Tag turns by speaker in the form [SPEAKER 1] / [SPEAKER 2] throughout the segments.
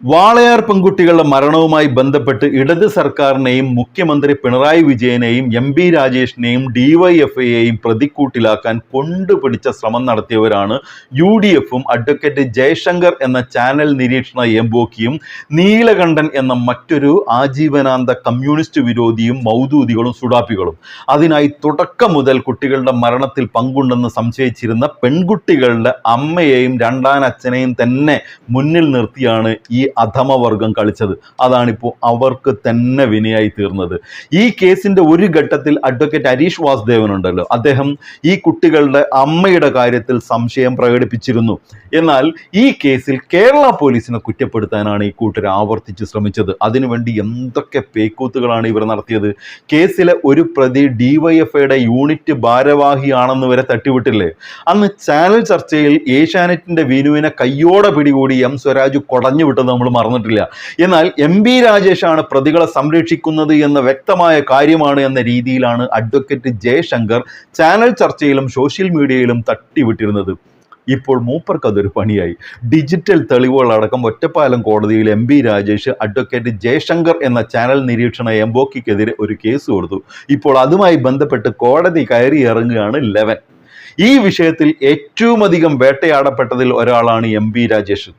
[SPEAKER 1] വാളയാർ പെൺകുട്ടികളുടെ മരണവുമായി ബന്ധപ്പെട്ട് ഇടത് സർക്കാരിനെയും മുഖ്യമന്ത്രി പിണറായി വിജയനെയും എം ബി രാജേഷിനെയും ഡിവൈഎഫ്ഐയെയും പ്രതിക്കൂട്ടിലാക്കാൻ കൊണ്ടുപിടിച്ച ശ്രമം നടത്തിയവരാണ് യു ഡി എഫും അഡ്വക്കേറ്റ് ജയശങ്കർ എന്ന ചാനൽ നിരീക്ഷണ എംബോക്കിയും നീലകണ്ഠൻ എന്ന മറ്റൊരു ആജീവനാന്ത കമ്മ്യൂണിസ്റ്റ് വിരോധിയും മൗദൂദികളും സുഡാപ്പികളും. അതിനായി തുടക്കം മുതൽ കുട്ടികളുടെ മരണത്തിൽ പങ്കുണ്ടെന്ന് സംശയിച്ചിരുന്ന പെൺകുട്ടികളുടെ അമ്മയെയും രണ്ടാനച്ഛനെയും തന്നെ മുന്നിൽ നിർത്തിയാണ് ഈ അധമവർഗം കളിച്ചത്. അതാണിപ്പോൾ അവർക്ക് തന്നെ വിനയായി തീർന്നത്. ഈ കേസിന്റെ ഒരു ഘട്ടത്തിൽ അഡ്വക്കേറ്റ് ഹരീഷ് വാസുദേവൻ ഉണ്ടല്ലോ. അദ്ദേഹം ഈ കുട്ടികളുടെ അമ്മയുടെ കാര്യത്തിൽ സംശയം പ്രകടിപ്പിച്ചിരുന്നു. എന്നാൽ ഈ കേസിൽ കേരള പോലീസിനെ കുറ്റപ്പെടുത്താനാണ് ഈ കൂട്ടർ ആവർത്തിച്ച് ശ്രമിച്ചത്. അതിനുവേണ്ടി എന്തൊക്കെ പേക്കൂത്തുകളാണ് ഇവർ നടത്തിയത്? കേസിലെ ഒരു പ്രതി ഡിവൈഎഫ്ഐയുടെ യൂണിറ്റ് ഭാരവാഹിയാണെന്ന് വരെ തട്ടിവിട്ടില്ലേ? അന്ന് ചാനൽ ചർച്ചയിൽ ഏഷ്യാനെറ്റിന്റെ വിനുവിനെ കയ്യോടെ പിടികൂടി എം സ്വരാജ് കൊടഞ്ഞു വിട്ടത് നമ്മൾ മറന്നിട്ടില്ല. എന്നാൽ എം ബി രാജേഷാണ് പ്രതികളെ സംരക്ഷിക്കുന്നത് എന്ന വ്യക്തമായ കാര്യമാണ് എന്ന രീതിയിലാണ് അഡ്വക്കേറ്റ് ജയശങ്കർ ചാനൽ ചർച്ചയിലും സോഷ്യൽ മീഡിയയിലും തട്ടിവിട്ടിരുന്നത്. ഇപ്പോൾ മൂപ്പർക്ക് അതൊരു പണിയായി. ഡിജിറ്റൽ തെളിവുകളടക്കം ഒറ്റപ്പാലം കോടതിയിൽ M B Rajesh advocate Jayashankar എന്ന ചാനൽ നിരീക്ഷണ എംബോക്കിക്കെതിരെ ഒരു കേസ് കൊടുത്തു. ഇപ്പോൾ അതുമായി ബന്ധപ്പെട്ട് കോടതി കയറി ഇറങ്ങുകയാണ് ലെവൻ. ഈ വിഷയത്തിൽ ഏറ്റവും അധികം വേട്ടയാടപ്പെട്ടതിൽ ഒരാളാണ് എം ബി രാജേഷ്.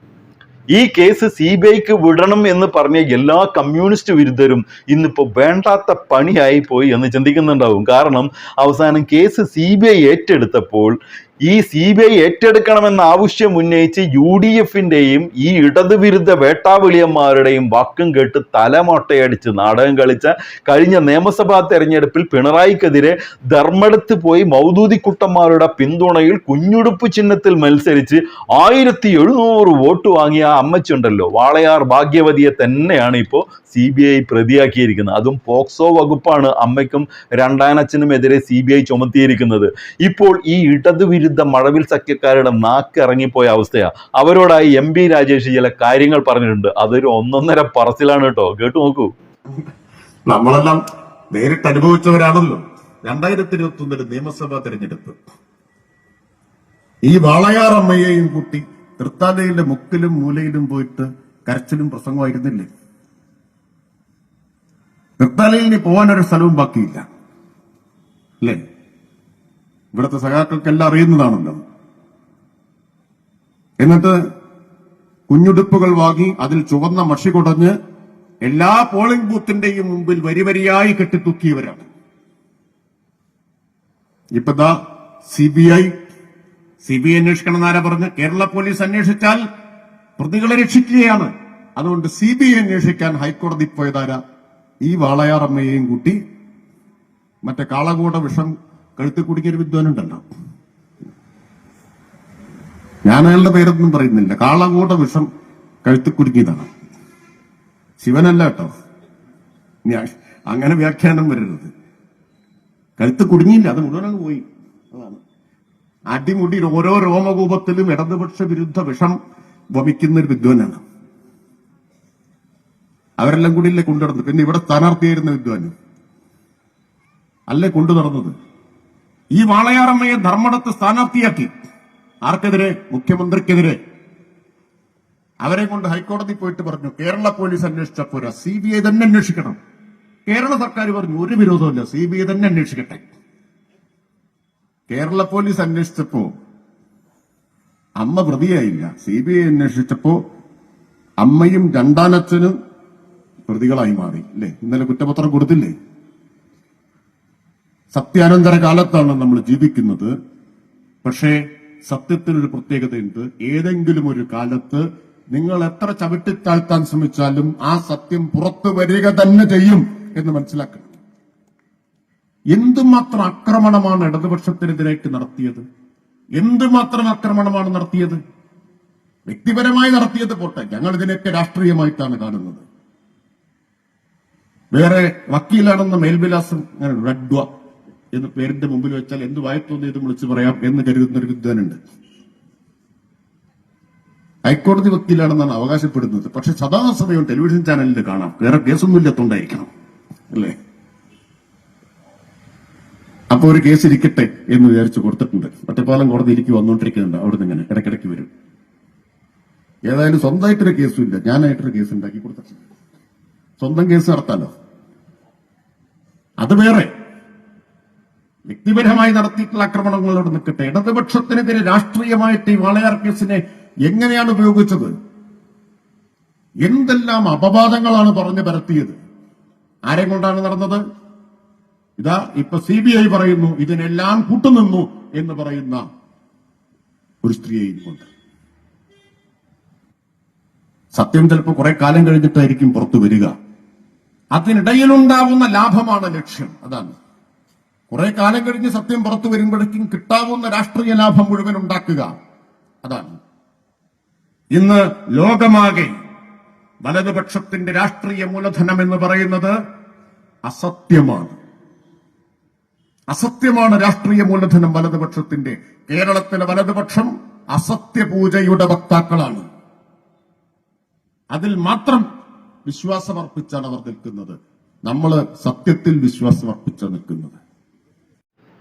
[SPEAKER 1] ഈ കേസ് സി ബി ഐക്ക് വിടണം എന്ന് പറഞ്ഞ എല്ലാ കമ്മ്യൂണിസ്റ്റ് വിരുദ്ധരും ഇന്നിപ്പോൾ വേണ്ടാത്ത പണിയായി പോയി എന്ന് ചിന്തിക്കുന്നുണ്ടാവും. കാരണം അവസാനം കേസ് സി ബി ഐ ഏറ്റെടുത്തപ്പോൾ ഈ സി ബി ഐ ഏറ്റെടുക്കണമെന്ന ആവശ്യം ഉന്നയിച്ച് യു ഡി എഫിന്റെയും ഈ ഇടതുവിരുദ്ധ വേട്ടാവിളിയന്മാരുടെയും വാക്കും കേട്ട് തലമൊട്ടയടിച്ച് നാടകം കളിച്ച കഴിഞ്ഞ നിയമസഭാ തെരഞ്ഞെടുപ്പിൽ പിണറായിക്കെതിരെ ധർമ്മടത്ത് പോയി മൗദൂദിക്കുട്ടന്മാരുടെ പിന്തുണയിൽ കുഞ്ഞുടുപ്പ് ചിഹ്നത്തിൽ മത്സരിച്ച് ആയിരത്തി എഴുന്നൂറ് വോട്ട് വാങ്ങിയ ആ അമ്മച്ചുണ്ടല്ലോ. വാളയാർ ഭാഗ്യവതിയെ തന്നെയാണ് ഇപ്പോൾ സി ബി ഐ പ്രതിയാക്കിയിരിക്കുന്നത്. അതും പോക്സോ വകുപ്പാണ് അമ്മയ്ക്കും രണ്ടാനച്ഛനുമെതിരെ സി ബി ഐ ചുമത്തിയിരിക്കുന്നത്. ഇപ്പോൾ ഈ ഇടതുവിരുദ്ധ മഴവിൽ സഖ്യക്കാരുടെ നാക്ക് ഇറങ്ങിപ്പോയ അവസ്ഥയാണ് അവരോടായി എം പി രാജേഷ് ചില കാര്യങ്ങൾ പറഞ്ഞിട്ടുണ്ട്. അതൊരു ഒന്നൊന്നര പറച്ചിലാണ് കേട്ടോ. കേട്ടു നോക്കൂ.
[SPEAKER 2] നമ്മളെല്ലാം നേരിട്ട് അനുഭവിച്ചവരാണല്ലോ. രണ്ടായിരത്തി ഇരുപത്തി ഒന്നിലെ നിയമസഭാ തെരഞ്ഞെടുപ്പ്. ഈ വാളയാർ അമ്മയെയും കൂട്ടി തൃത്താലയിലെ മുക്കിലും മൂലയിലും പോയിട്ട് കരച്ചിലും പ്രസംഗമായിരുന്നില്ലേ തൃത്താലയിൽ പോകാനൊരു സ്ഥലവും ബാക്കിയില്ല. അല്ലേ? ഇവിടുത്തെ സഖാക്കൾക്കെല്ലാം അറിയുന്നതാണല്ലോ എന്നിട്ട് കുഞ്ഞുടുപ്പുകൾ വാങ്ങി അതിൽ ചുവന്ന മഷി കുടഞ്ഞ് എല്ലാ പോളിംഗ് ബൂത്തിന്റെയും മുമ്പിൽ വരിവരിയായി കെട്ടിത്തൂക്കിയവരാണ്. ഇപ്പൊ ഇപ്പതാ C B I C B I അന്വേഷിക്കണം പറഞ്ഞ് കേരള പോലീസ് അന്വേഷിച്ചാൽ പ്രതികളെ രക്ഷിക്കുകയാണ്. അതുകൊണ്ട് സി ബി ഐ അന്വേഷിക്കാൻ ഹൈക്കോടതി പോയതാരാ? ഈ വാളയാറമ്മയെയും കൂട്ടി മറ്റേ കാളകൂട വിഷം കഴുത്തിൽ കുടുങ്ങിയൊരു വിദ്വാനുണ്ടല്ലോ. ഞാൻ അയാളുടെ പേരൊന്നും പറയുന്നില്ല. കാളകൂട വിഷം കഴുത്തിൽ കുടുങ്ങിയതാണ്. ശിവനല്ല കേട്ടോ. അങ്ങനെ വ്യാഖ്യാനം വരരുത്. കഴുത്ത് കുടുങ്ങിയില്ല അത് മുഴുവൻ പോയി. അതാണ്. അടിമുടി ഓരോ രോമകൂപത്തിലും ഇടതുപക്ഷ വിരുദ്ധ വിഷം വമിക്കുന്ന ഒരു വിദ്വാനാണ്. അവരെല്ലാം കൂടി ഇല്ലേ കൊണ്ടുനടന്നു? പിന്നെ ഇവിടെ സ്ഥാനാർത്ഥിയായിരുന്ന വിദ്വാനും. അല്ലേ കൊണ്ടു നടന്നത് ഈ വാളയാറമ്മയെ ധർമ്മടത്ത് സ്ഥാനാർത്ഥിയാക്കി ആർക്കെതിരെ? മുഖ്യമന്ത്രിക്കെതിരെ. അവരെ കൊണ്ട് ഹൈക്കോടതി പോയിട്ട് പറഞ്ഞു കേരള പോലീസ് അന്വേഷിച്ച പോരാ സി ബി ഐ തന്നെ അന്വേഷിക്കണം. കേരള സർക്കാർ പറഞ്ഞു ഒരു വിരോധമില്ല സി ബി ഐ തന്നെ അന്വേഷിക്കട്ടെ. കേരള പോലീസ് അന്വേഷിച്ചപ്പോ അമ്മ പ്രതിയായില്ല. സി ബി ഐ അന്വേഷിച്ചപ്പോ അമ്മയും രണ്ടാനച്ഛനും പ്രതികളായി മാറി അല്ലേ ഇന്നലെ കുറ്റപത്രം കൊടുത്തില്ലേ? സത്യാനന്തര കാലത്താണ് നമ്മൾ ജീവിക്കുന്നത്. പക്ഷേ സത്യത്തിനൊരു പ്രത്യേകതയുണ്ട് ഏതെങ്കിലും ഒരു കാലത്ത് നിങ്ങൾ എത്ര ചവിട്ടിത്താഴ്ത്താൻ ശ്രമിച്ചാലും ആ സത്യം പുറത്തു വരിക തന്നെ ചെയ്യും എന്ന് മനസ്സിലാക്കണം. എന്തുമാത്രം ആക്രമണമാണ് ഇടതുപക്ഷത്തിനെതിരായിട്ട് നടത്തിയത്? എന്തുമാത്രം ആക്രമണമാണ് നടത്തിയത്? വ്യക്തിപരമായി നടത്തിയത് പോട്ടെ. ഞങ്ങൾ ഇതിനെയൊക്കെ രാഷ്ട്രീയമായിട്ടാണ് കാണുന്നത്. വേറെ വക്കീലാണെന്ന മേൽവിലാസം അങ്ങനെ റഡ്വ എന്ന് പേരിന്റെ മുമ്പിൽ വെച്ചാൽ എന്ത് വായത്തോന്നിയത് വിളിച്ചു പറയാം എന്ന് കരുതുന്ന ഒരു വിദ്വാനുണ്ട്. ഹൈക്കോടതി വക്കീലാണെന്നാണ് അവകാശപ്പെടുന്നത്. പക്ഷെ സദാസമയം ടെലിവിഷൻ ചാനലിൽ കാണാം. വേറെ കേസൊന്നും ഇല്ലാത്തോണ്ടായിരിക്കണം. അല്ലേ? അപ്പൊ ഒരു കേസ് ഇരിക്കട്ടെ എന്ന് വിചാരിച്ചു കൊടുത്തിട്ടുണ്ട്. ഒറ്റപ്പാലം കോടതിയിലേക്ക് വന്നുകൊണ്ടിരിക്കുന്നുണ്ട് അവിടെ നിന്ന് ഇങ്ങനെ ഇടയ്ക്കിടയ്ക്ക് വരും. ഏതായാലും സ്വന്തമായിട്ടൊരു കേസും ഇല്ല. ഞാനായിട്ടൊരു കേസ് ഉണ്ടാക്കി കൊടുത്തിട്ടുണ്ട്. സ്വന്തം കേസ് നടത്താലോ? അത് വേറെ. വ്യക്തിപരമായി നടത്തിയിട്ടുള്ള ആക്രമണങ്ങളോട് നിൽക്കട്ടെ. ഇടതുപക്ഷത്തിനെതിരെ രാഷ്ട്രീയമായിട്ട് ഈ വാളയാർ കേസിനെ എങ്ങനെയാണ് ഉപയോഗിച്ചത്? എന്തെല്ലാം അപവാദങ്ങളാണ് പറഞ്ഞു പരത്തിയത്? ആരെ കൊണ്ടാണ് നടന്നത്? ഇതാ ഇപ്പൊ സി ബി ഐ പറയുന്നു ഇതിനെല്ലാം കൂട്ടുനിന്നു എന്ന് പറയുന്ന ഒരു സ്ത്രീയെയും കൊണ്ട് സത്യം ചിലപ്പോൾ കുറെ കാലം കഴിഞ്ഞിട്ടായിരിക്കും പുറത്തു വരിക. അതിനിടയിലുണ്ടാവുന്ന ലാഭമാണ് ലക്ഷ്യം. അതാണ്. കുറെ കാലം കഴിഞ്ഞ് സത്യം പുറത്തു വരുമ്പോഴേക്കും കിട്ടാവുന്ന രാഷ്ട്രീയ ലാഭം മുഴുവൻ ഉണ്ടാക്കുക. അതാണ്. ഇന്ന് ലോകമാകെ വലതുപക്ഷത്തിന്റെ രാഷ്ട്രീയ മൂലധനം എന്ന് പറയുന്നത് അസത്യമാണ്. അസത്യമാണ് രാഷ്ട്രീയ മൂലധനം വലതുപക്ഷത്തിന്റെ. കേരളത്തിലെ വലതുപക്ഷം അസത്യപൂജയുടെ വക്താക്കളാണ്. അതിൽ മാത്രം വിശ്വാസമർപ്പിച്ചാണ് അവർ നിൽക്കുന്നത്. നമ്മൾ സത്യത്തിൽ വിശ്വാസമർപ്പിച്ചാണ് നിൽക്കുന്നത്.